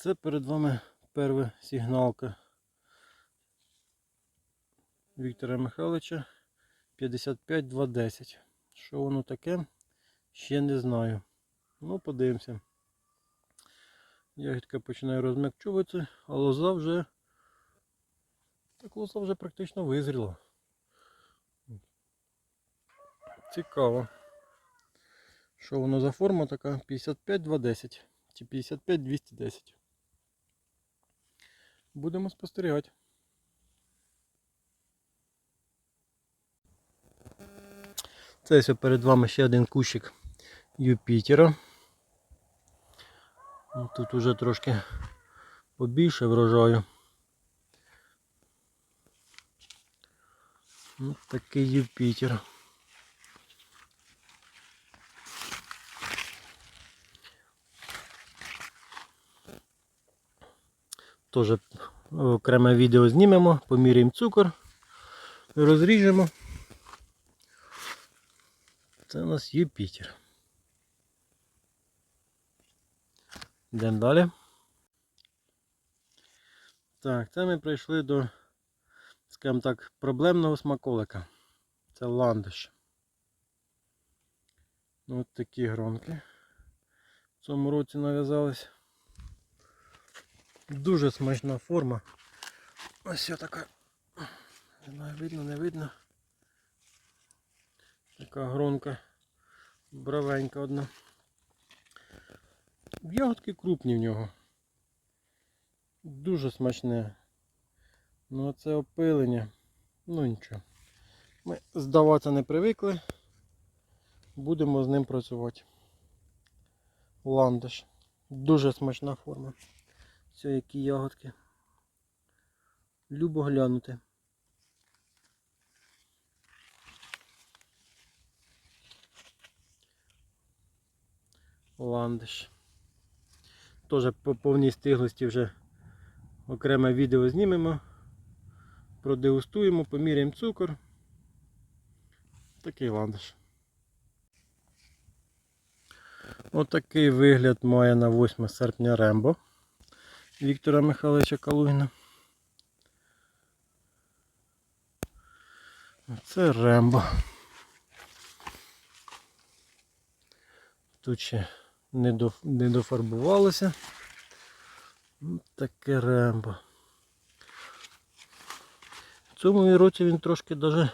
Це перед вами перша сигналка Віктора Михайловича 55210. Що воно таке? Ще не знаю. Ну, подивимося. Ягідка починає розм'якчуватися, а лоза вже. Так лоза вже практично визріла. Цікаво. Що воно за форма така? 55-210 чи 55-210. Будемо спостерігати. Це ось перед вами ще один кущик Юпітера. Ну, Тут уже трошки побільше врожаю. Ось такий Юпітер. Теж окреме відео знімемо, поміряємо цукор, розріжемо. Це у нас Юпітер. Йдемо далі. Так, це ми прийшли до, скажімо так, проблемного смаколика. Це ландиш. Ось такі гронки. В цьому році нав'язались. Дуже смачна форма. Ось така. Не знаю, видно, не видно. Така гронка бравенька одна. Ягодки крупні в нього. Дуже смачне. Ну а це опилення. Ну нічого. Ми здаватися не привикли. Будемо з ним працювати. Ландиш. Дуже смачна форма. Все, які ягодки. Любо глянути. Ландиш. Теж по повній стиглості вже окреме відео знімемо. Продегустуємо, поміряємо цукор. Такий ландиш. Отакий вигляд має на 8 серпня Рембо Віктора Михайловича Калугіна. Це Рембо. Тут ще не, дофарбувалося. Таке рембо. В цьому році він трошки даже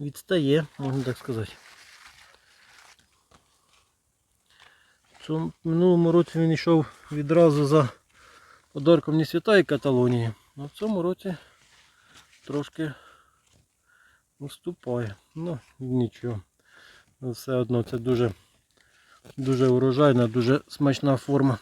відстає, можна так сказати. В минулому році він йшов відразу за подарком не свята і Каталонії. А в цьому році трошки уступає. Ну, нічого. Все одно це дуже Дуже урожайна, дуже смачна форма.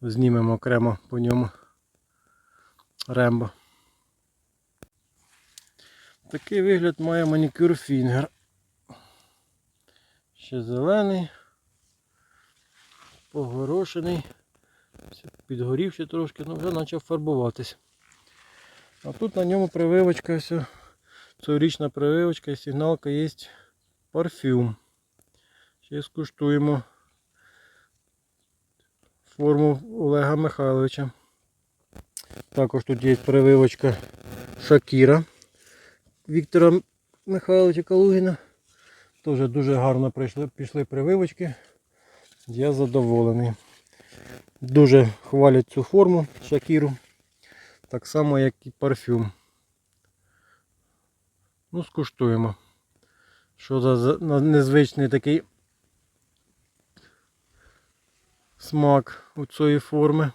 Знімемо окремо по ньому рембо. Такий вигляд має манікюр фінгер. Ще зелений, погорошений, підгорівши трошки, але вже почав фарбуватись. А тут на ньому прививочка, все, цьогорічна прививочка і сигналка є парфюм. Ще скуштуємо форму Олега Михайловича. Також тут є прививочка Шакіра Віктора Михайловича Калугіна. Теж дуже гарно прийшли, пішли прививочки. Я задоволений. Дуже хвалять цю форму Шакіру. Так само, як і парфюм. Ну, скуштуємо. Що за незвичний такий смак у цієї форми.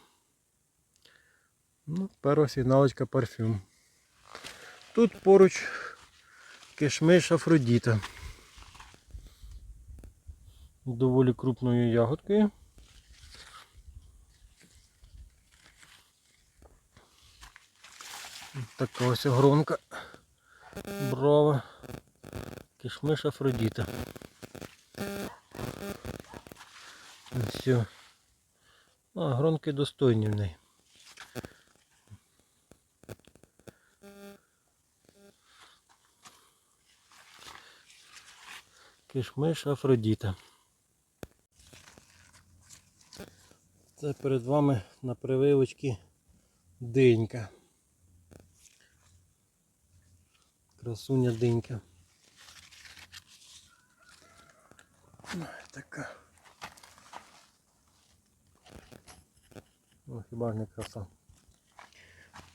Ну, перша сигналочка парфюм. Тут поруч кишмиш Афродіта. Доволі крупною ягодкою. Така ось гронка. Брова. Кишмиш Афродіта. Все. А, гронки достойні в неї. Кишмиш Афродіта. Це перед вами на прививочці динька. Красуня динька. Така. Ну, хіба ж не краса.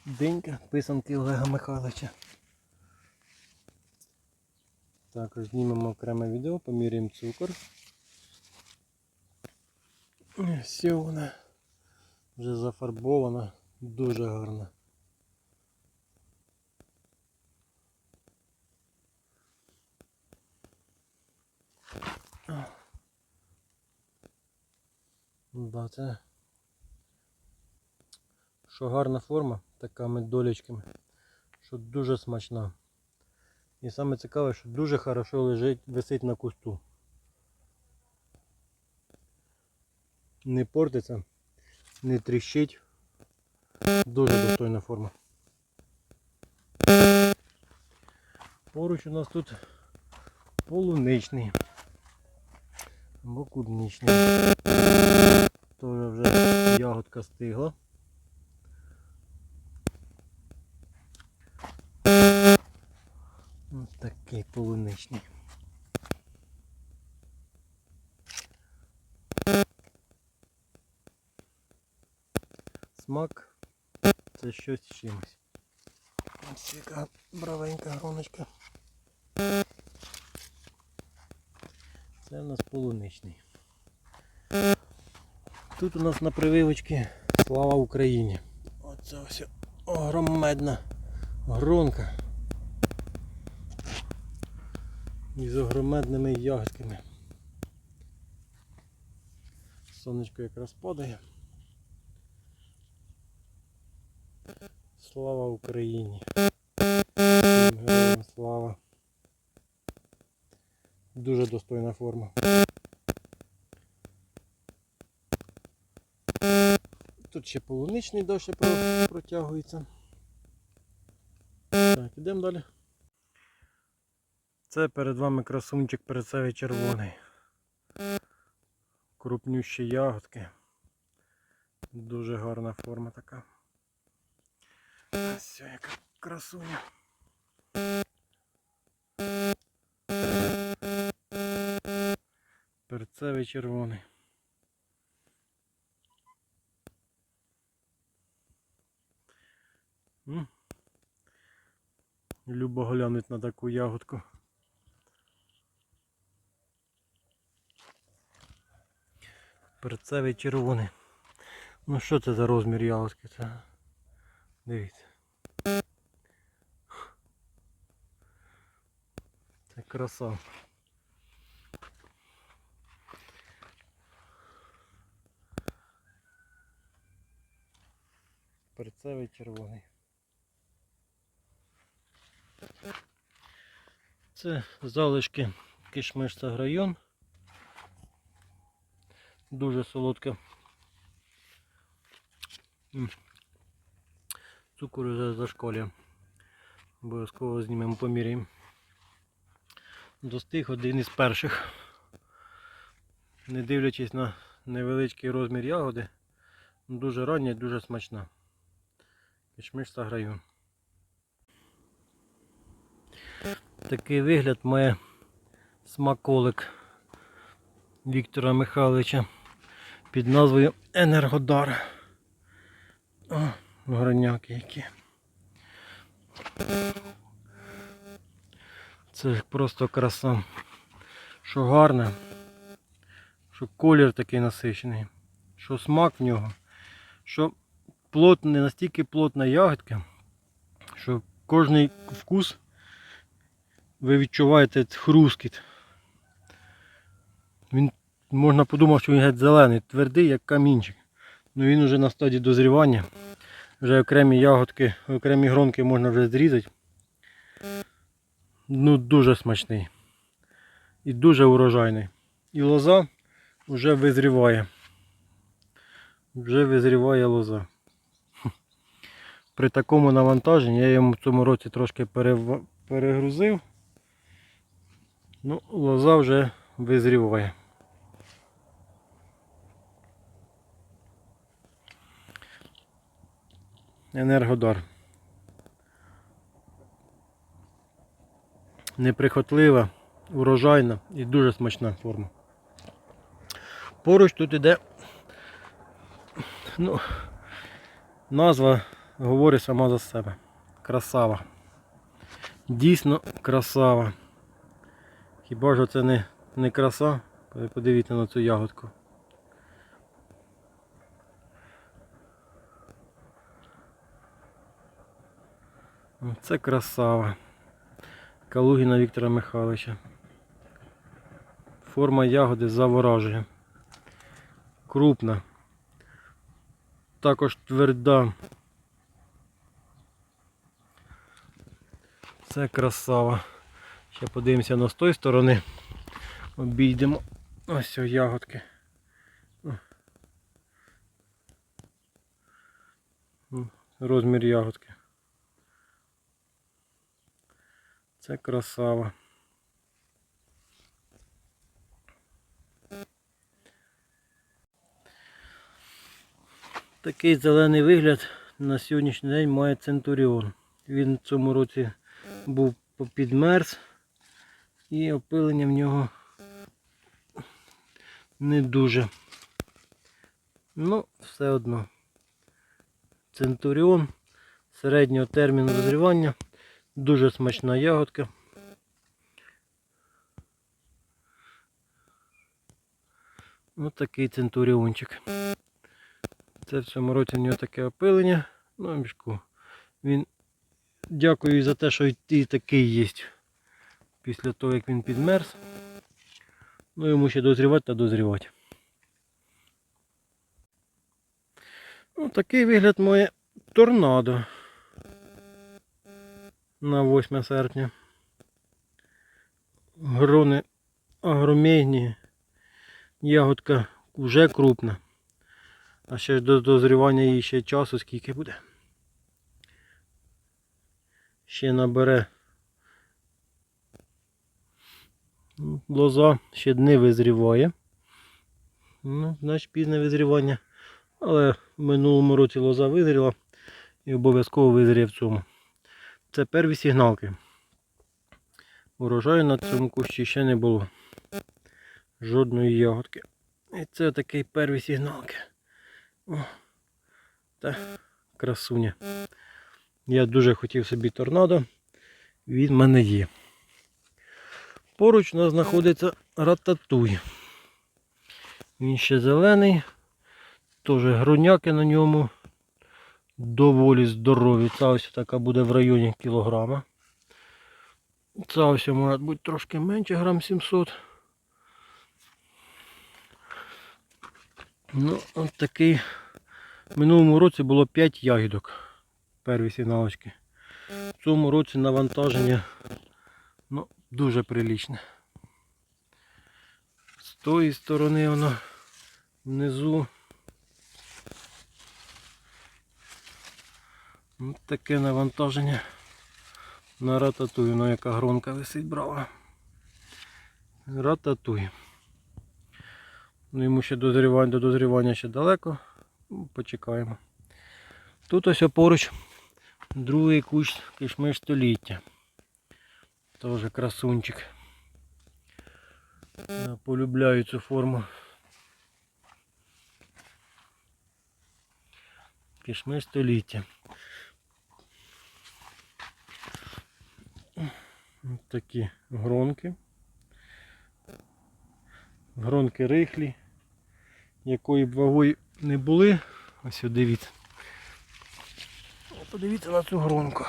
Динька, писанки Олега Михайловича. Також знімемо окреме відео, поміряємо цукор. Все вона вже зафарбована, дуже гарна. Да, це що гарна форма, такими долечками, що дуже смачна. І саме цікаве, що дуже хорошо лежить, висить на кусту. Не портиться, не тріщить. Дуже достойна форма. Поруч у нас тут полуничний. Або клубничний. Тоже вже ягодка стигла. Ось такий полуничний. Смак це щось чимось. Ось яка бравенька гроночка. Це у нас полуничний. Тут у нас на прививочці слава Україні. Оце ось огромедна гронка. Із огромедними ягодками. Сонечко якраз падає. Слава Україні! Героям слава! Дуже достойна форма. Тут ще полуничний дощ протягується. Так, ідемо далі. Це перед вами красунчик перцевий червоний. Крупнющі ягодки. Дуже гарна форма така. Ось яка красуня. Перцевий червоний. М. Любо глянуть на таку ягодку. Перцевий червоний. Ну що це за розмір ягодки? Це... Дивіться. Це краса. Перцевий червоний. Це залишки кишмиш грайон. Дуже солодка. М. Цукор вже зашкалює. Обов'язково знімемо поміряємо. Достиг один із перших. Не дивлячись на невеличкий розмір ягоди, дуже рання і дуже смачна. Кишмиш граю. Такий вигляд має смаколик Віктора Михайловича під назвою Енергодар. О, граняки які. Це просто краса. Що гарне, що колір такий насичений, що смак в нього, що плотне, настільки плотна ягодка, що кожний вкус ви відчуваєте хрускіт. Він можна подумати, що він геть зелений, твердий, як камінчик. Ну він вже на стадії дозрівання. Вже окремі ягодки, окремі гронки можна вже зрізати. Ну дуже смачний. І дуже урожайний. І лоза вже визріває. Вже визріває лоза. При такому навантаженні я йому в цьому році трошки перегрузив. Ну, лоза вже визріває. Енергодар. Неприхотлива, урожайна і дуже смачна форма. Поруч тут іде, ну, назва говорить сама за себе. Красава. Дійсно красава. Хіба ж це не, не краса? Подивіться на цю ягодку. Це красава. Калугіна Віктора Михайловича. Форма ягоди заворажує. Крупна. Також тверда. Це красава. Ще подивимося на з тої сторони. Обійдемо. Ось о ягодки. Розмір ягодки. Це красава. Такий зелений вигляд на сьогоднішній день має Центуріон. Він в цьому році був підмерз і опилення в нього не дуже. Ну, все одно. Центуріон середнього терміну дозрівання. Дуже смачна ягодка. Ось такий центуріончик. Це в цьому році в нього таке опилення. Ну, мішку. Він дякую за те, що і такий є після того, як він підмерз. Ну, йому ще дозрівати та дозрівати. Ну, такий вигляд має торнадо на 8 серпня. Грони агромейні. Ягодка вже крупна. А ще ж до дозрівання її ще часу скільки буде. Ще набере. Лоза ще не визріває. Ну, значить пізне визрівання. Але в минулому році лоза визріла і обов'язково визріє в цьому. Це перві сигналки. Урожаю на цьому кущі ще не було. Жодної ягодки. І це такий перві сигналки. О, та красуня. Я дуже хотів собі торнадо. Він в мене є. Поруч у нас знаходиться рататуй. Він ще зелений. Теж груняки на ньому доволі здорові. Ця ось така буде в районі кілограма. Ця ось може бути трошки менше, грам 700. Ну, от такий. В минулому році було 5 ягідок. Перві сигналочки. В цьому році навантаження ну, дуже прилічне. З тої сторони воно внизу. Таке навантаження на рататую, ну яка гронка висить брава. Рататуй. Ну, йому ще дозрівання, до дозрівання ще далеко. Ну, Почекаємо. Тут ось поруч другий кущ кишмиш століття. Тоже красунчик. Я полюбляю цю форму. Кишмиш століття. Ось такі гронки. Гронки рихлі, якої б вагою не були. Ось дивіться. Подивіться на цю гронку.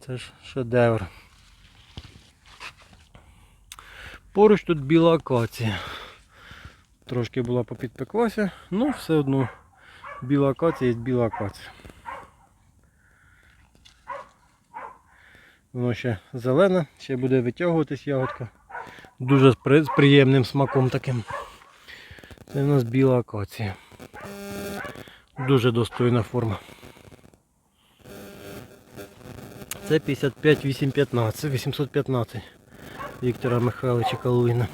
Це ж шедевр. Поруч тут біла акація. Трошки була попідпеклася, але все одно біла акація є біла акація. Воно ще зелене, ще буде витягуватись ягодка. Дуже з приємним смаком таким. Це у нас біла акація. Дуже достойна форма. Це 55-815, 815 Віктора Михайловича Калуїна.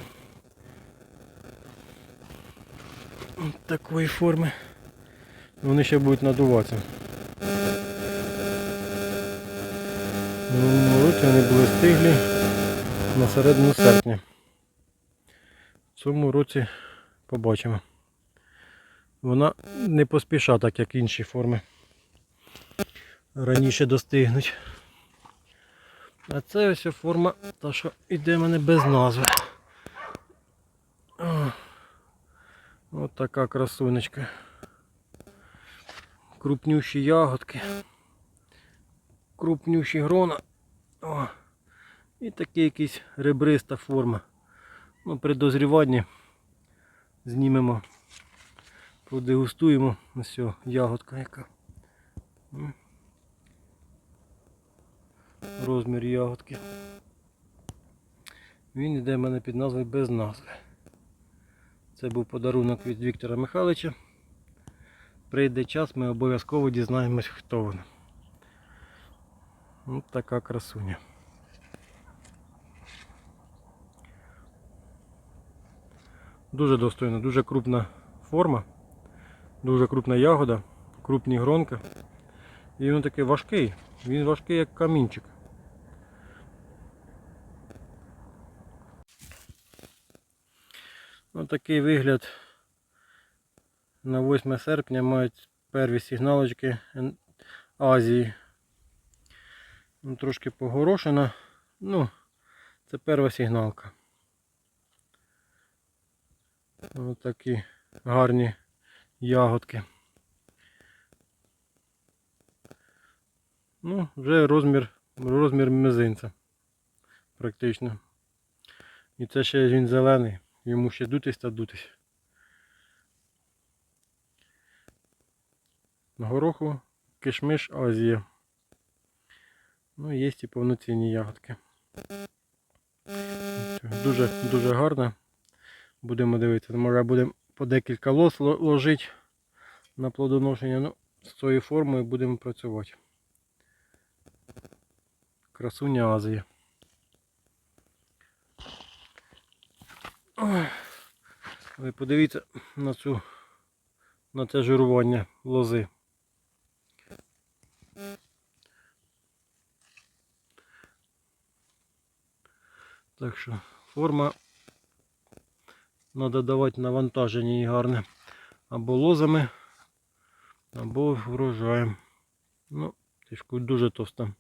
Такої форми Вони ще будуть надуватися. В році вони були стиглі на середину серпня. В цьому році побачимо. Вона не поспіша, так як інші форми. Раніше достигнуть. А це ось форма, та що йде в мене без назви. Ось така красунечка. Крупнющі ягодки. Крупнющі грона. О, і така якась ребриста форма. Ну, при дозріванні знімемо, продегустуємо. Ось ягодка яка. Розмір ягодки. Він йде в мене під назвою без назви. Це був подарунок від Віктора Михайловича. Прийде час, ми обов'язково дізнаємось, хто він. Ось така красуня. Дуже достойна, дуже крупна форма, дуже крупна ягода, крупні гронки. І він такий важкий. Він важкий як камінчик. Ось такий вигляд на 8 серпня мають перві сигналочки Азії. Ну, трошки погорошена. Ну, це перша сигналка. Ось такі гарні ягодки. Ну, вже розмір, розмір мизинця. Практично. І це ще він зелений. Йому ще дутись та дутись. На гороху кишмиш Азія. Ну, є і повноцінні ягодки. Дуже, дуже гарно. Будемо дивитися. Може будемо по декілька лос ложити на плодоношення. Ну, з цією формою будемо працювати. Красуня Азія. Ви подивіться на цю на це жирування лози. Так що форма треба давати навантаження і гарне. Або лозами, або врожаєм. Ну, тишку дуже товста.